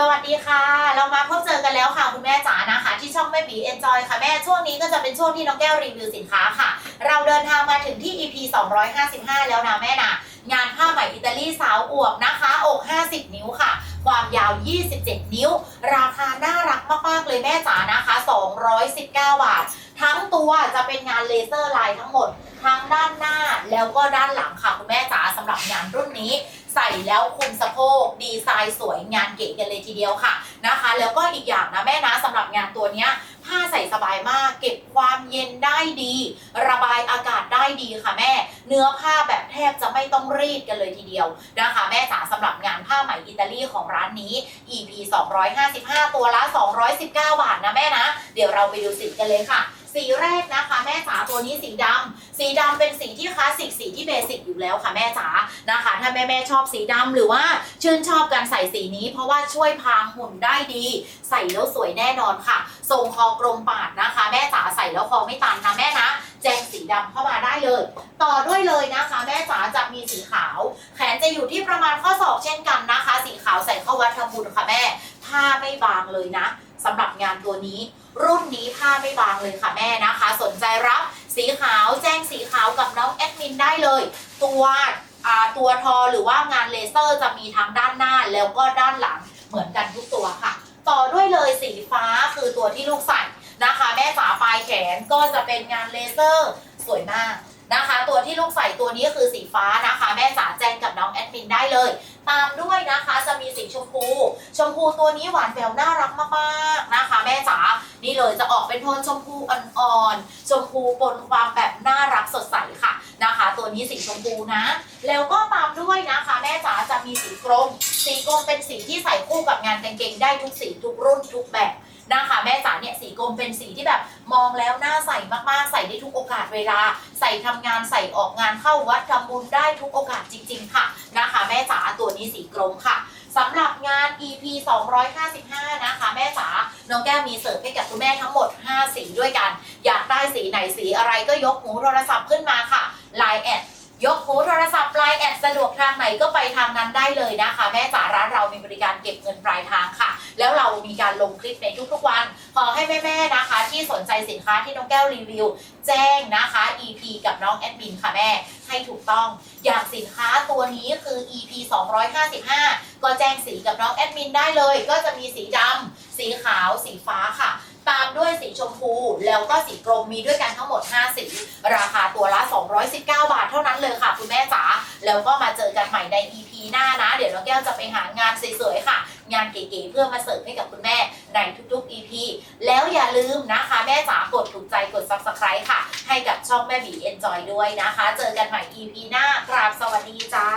สวัสดีค่ะ เรามาพบเจอกันแล้วค่ะคุณแม่จ๋านะคะ ที่ช่องแม่บีเอนจอยค่ะแม่ช่วงนี้ก็จะเป็นช่วงที่น้องแก้วรีวิวสินค้าค่ะ เราเดินทางมาถึงที่ EP 255 แล้วนะแม่นะงานผ้าไหมอิตาลีสาวอวบนะคะอก50 นิ้วค่ะ ความยาว 27 นิ้ว ราคาน่ารักมากๆเลยแม่จ๋านะคะ 219 บาท ทั้งตัวจะเป็นงานเลเซอร์ลายทั้งหมด ทั้งด้านหน้าแล้วก็ด้านหลังค่ะคุณแม่จ๋าสำหรับงานรุ่นนี้ ใส่แล้วคุมสะโพกดีไซน์สวยงานเก๋กันเลยทีเดียวค่ะนะคะ แล้วก็อีกอย่างนะแม่นะสำหรับงานตัวเนี้ยผ้าใส่สบายมาก เก็บความเย็นได้ดี ระบายอากาศได้ดีค่ะแม่ เนื้อผ้าแบบแทบจะไม่ต้องรีดกันเลยทีเดียวนะคะ แม่จ๋าสำหรับงานผ้าไหมอิตาลีของร้านนี้ EP 255 ตัวละ 219 บาทนะแม่นะ เดี๋ยวเราไปดูสีกันเลยค่ะ สีแรกนะคะแม่จ๋าตัวนี้สีดำสีดำเป็นสีที่คลาสสิกสีที่เบสิกอยู่แล้วค่ะแม่จ๋านะคะ ถ้าแม่แม่ๆชอบสีดำหรือว่าชื่นชอบการใส่สีนี้ เพราะว่าช่วยพรางหุ่นได้ดี ใส่แล้วสวยแน่นอนค่ะ ทรงคอกลมปาดนะคะ แม่จ๋าใส่แล้วคอไม่ตันนะแม่นะแจงสีดำเข้ามาได้เลย ต่อด้วยเลยนะคะ แม่จ๋าจะมีสีขาว แขนจะอยู่ที่ประมาณข้อศอกเช่นกันนะคะ สีขาวใส่เข้าวัดทำบุญค่ะแม่ผ้าไม่บางเลยนะ สำหรับงานตัวนี้ รุ่นนี้ผ้าไม่บางเลยค่ะแม่นะคะ สนใจรับสีขาวแจ้งสีขาวกับน้องแอดมินได้เลย ตัวตัวทอหรือว่างานเลเซอร์จะมีทั้งด้านหน้าแล้วก็ด้านหลังเหมือนกันทุกตัวค่ะ ต่อด้วยเลยสีฟ้าคือตัวที่ลูกใส่นะคะ แม่ฝาปลายแขนก็จะเป็นงานเลเซอร์สวยมากนะคะ ตัวที่ลูกใส่ตัวนี้คือสีฟ้านะคะ แม่จ๋าแจ้งกับน้องแอดมินได้เลย ตามด้วยนะคะจะมีสีชมพู ชมพูตัวนี้หวานแหววน่ารักมากๆนะคะ แม่จ๋านี่เลยจะออกเป็นโทนชมพูอ่อนๆชมพูปนความแบบน่ารักสดใสค่ะนะคะ ตัวนี้สีชมพูนะ แล้วก็ตามด้วยนะคะ แม่จ๋าจะมีสีกรมสีกรมเป็นสีที่ใส่คู่กับงานกางเกงได้ทุกสีทุกรุ่นทุกแบบนะคะแม่จ๋าเนี่ยสีกรมเป็นสีที่แบบมองแล้วน่าใส่มากๆ ใส่ได้ทุกโอกาสเวลา ใส่ทำงานใส่ออกงานเข้าวัดทำบุญได้ทุกโอกาสจริง ๆ ค่ะนะคะ แม่จ๋าตัวนี้สีกรมค่ะ สำหรับงาน EP 255 นะคะแม่จ๋าน้องแก้วมีเสิร์ฟให้กับคุณแม่ทั้งหมด 5 สีด้วยกัน อยากได้สีไหนสีอะไรก็ยกหูโทรศัพท์ขึ้นมาค่ะ Line แอดยกหูโทรศัพท์ Line แอดสะดวกทางไหนก็ไปทางนั้นได้เลยนะคะ แม่จ๋าร้านเรามีบริการเก็บเงินปลายทางค่ะ แล้วเรามีการลงคลิปในทุกๆวัน ขอให้แม่ๆนะคะ ที่สนใจสินค้าที่น้องแก้วรีวิว แจ้งนะคะ EP กับน้องแอดมินค่ะแม่ให้ถูกต้องอย่างสินค้าตัวนี้คือ EP 255 ก็แจ้งสีกับน้องแอดมินได้เลย ก็จะมีสีดำสีขาวสีฟ้าค่ะตามด้วยสีชมพูแล้วก็สีกรมมีด้วยกันทั้งหมด 5 สี ราคาตัวละ 219 บาทเท่านั้นเลยค่ะ คุณแม่จ๋าแล้วก็มาเจอกันใหม่ใน EP หน้านะ เดี๋ยวน้องแก้วจะไปหางานสวยๆค่ะ งานเก๋ๆเพื่อมาเสิร์ฟให้กับคุณแม่ในทุกๆ EP แล้วอย่าลืมนะคะ แม่จ๋ากดถูกใจกด Subscribe ค่ะ ให้กับช่องแม่บี Enjoy ด้วยนะคะ เจอกันใหม่ EP หน้ากราบสวัสดีจ้า